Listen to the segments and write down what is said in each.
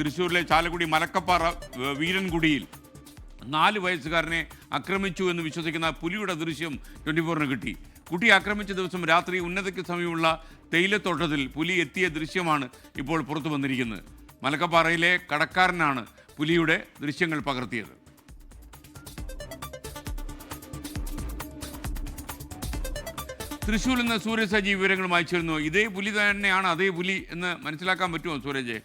തൃശ്ശൂരിലെ ചാലക്കുടി മലക്കപ്പാറ വീരൻകുടിയിൽ നാല് വയസ്സുകാരനെ ആക്രമിച്ചു എന്ന് വിശ്വസിക്കുന്ന പുലിയുടെ ദൃശ്യം ട്വന്റി ഫോറിന് കിട്ടി. കുട്ടി ആക്രമിച്ച ദിവസം രാത്രി ഉന്നതയ്ക്ക് സമയമുള്ള തേയിലത്തോട്ടത്തിൽ പുലി എത്തിയ ദൃശ്യമാണ് ഇപ്പോൾ പുറത്തു വന്നിരിക്കുന്നത്. മലക്കപ്പാറയിലെ കടക്കാരനാണ് പുലിയുടെ ദൃശ്യങ്ങൾ പകർത്തിയത്. തൃശ്ശൂരിൽ നിന്ന് സൂരജ് സജീവ് വിവരങ്ങൾ അയച്ചിരുന്നു ഇതേ പുലി തന്നെയാണ് അതേ പുലി എന്ന് മനസ്സിലാക്കാൻ പറ്റുമോ സൂരജ്?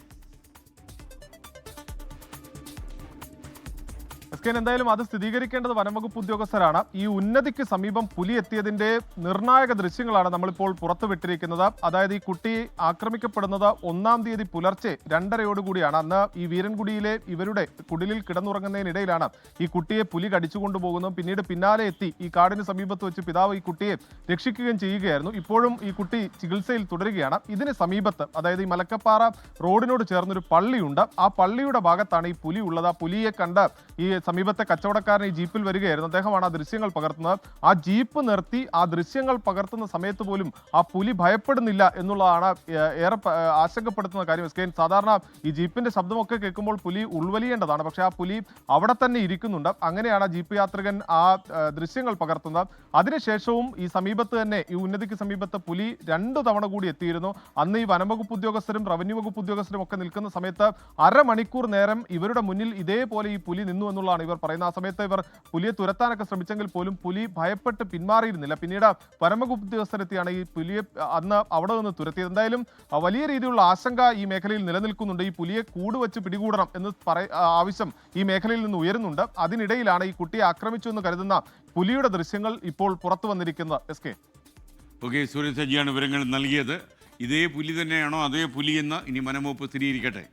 എസ് എന്തായാലും അത് സ്ഥിരീകരിക്കേണ്ടത് വനംവകുപ്പ് ഉദ്യോഗസ്ഥരാണ്. ഈ ഉന്നതിക്ക് സമീപം പുലി എത്തിയതിന്റെ നിർണായക ദൃശ്യങ്ങളാണ് നമ്മളിപ്പോൾ പുറത്തുവിട്ടിരിക്കുന്നത്. അതായത് ഈ കുട്ടി ആക്രമിക്കപ്പെടുന്നത് ഒന്നാം തീയതി പുലർച്ചെ രണ്ടരയോടുകൂടിയാണ്. അന്ന് ഈ വീരൻകുടിയിലെ ഇവരുടെ കുടിലിൽ കിടന്നുറങ്ങുന്നതിനിടയിലാണ് ഈ കുട്ടിയെ പുലി കടിച്ചുകൊണ്ടുപോകുന്നതും പിന്നീട് പിന്നാലെ എത്തി ഈ കാടിന് സമീപത്ത് വെച്ച് പിതാവ് ഈ കുട്ടിയെ രക്ഷിക്കുകയും ചെയ്യുകയായിരുന്നു. ഇപ്പോഴും ഈ കുട്ടി ചികിത്സയിൽ തുടരുകയാണ്. ഇതിന് സമീപത്ത് അതായത് ഈ മലക്കപ്പാറ റോഡിനോട് ചേർന്നൊരു പള്ളിയുണ്ട്. ആ പള്ളിയുടെ ഭാഗത്താണ് ഈ പുലി ഉള്ളത്. ആ പുലിയെ കണ്ട് ഈ സമീപത്തെ കച്ചവടക്കാരൻ ഈ ജീപ്പിൽ വരികയായിരുന്നു. അദ്ദേഹമാണ് ആ ദൃശ്യങ്ങൾ പകർത്തുന്നത്. ആ ജീപ്പ് നിർത്തി ആ ദൃശ്യങ്ങൾ പകർത്തുന്ന സമയത്ത് പോലും ആ പുലി ഭയപ്പെടുന്നില്ല എന്നുള്ളതാണ് ഏറെ ആശങ്കപ്പെടുത്തുന്ന കാര്യം. എസ് കെ സാധാരണ ഈ ജീപ്പിന്റെ ശബ്ദമൊക്കെ കേൾക്കുമ്പോൾ പുലി ഉൾവലിയേണ്ടതാണ്. പക്ഷെ ആ പുലി അവിടെ തന്നെ ഇരിക്കുന്നുണ്ട്. അങ്ങനെയാണ് ജീപ്പ് യാത്രികൻ ആ ദൃശ്യങ്ങൾ പകർത്തുന്നത്. അതിനുശേഷവും ഈ സമീപത്ത് തന്നെ ഈ ഉന്നതിക്ക് സമീപത്ത് പുലി രണ്ടു തവണ കൂടി എത്തിയിരുന്നു. അന്ന് ഈ വനംവകുപ്പ് ഉദ്യോഗസ്ഥരും റവന്യൂ വകുപ്പ് ഉദ്യോഗസ്ഥരും ഒക്കെ നിൽക്കുന്ന സമയത്ത് അരമണിക്കൂർ നേരം ഇവരുടെ മുന്നിൽ ഇതേപോലെ ഈ പുലി നിന്നു എന്നുള്ളതാണ് ഇവർ പറയുന്നത് ആ സമയത്ത് ഇവർ പുലിയെ തുരത്താനൊക്കെ ശ്രമിച്ചെങ്കിൽ പോലും പുലി ഭയപ്പെട്ട് പിന്മാറിയിരുന്നില്ല. പിന്നീട് പരമഗുപ്ത ഉദ്യോഗസ്ഥരെത്തിയാണ് ഈ പുലിയെ അന്ന് അവിടെ നിന്ന് തുരത്തിയത്. എന്തായാലും വലിയ രീതിയിലുള്ള ആശങ്ക ഈ മേഖലയിൽ നിലനിൽക്കുന്നുണ്ട്. ഈ പുലിയെ കൂടുവച്ച് പിടികൂടണം എന്ന് ആവശ്യം ഈ മേഖലയിൽ നിന്ന് ഉയരുന്നുണ്ട്. അതിനിടയിലാണ് ഈ കുട്ടിയെ ആക്രമിച്ചു എന്ന് കരുതുന്ന പുലിയുടെ ദൃശ്യങ്ങൾ ഇപ്പോൾ പുറത്തു വന്നിരിക്കുന്നത്. S K. ഓക്കെ സൂര്യസജിയാണ് വിവരങ്ങൾ നൽകിയത്. ഇതേ പുലി തന്നെയാണോ അതേ പുലി എന്ന് ഇനി മനമോപ്പ് സ്ഥിരീകരിക്കട്ടെ.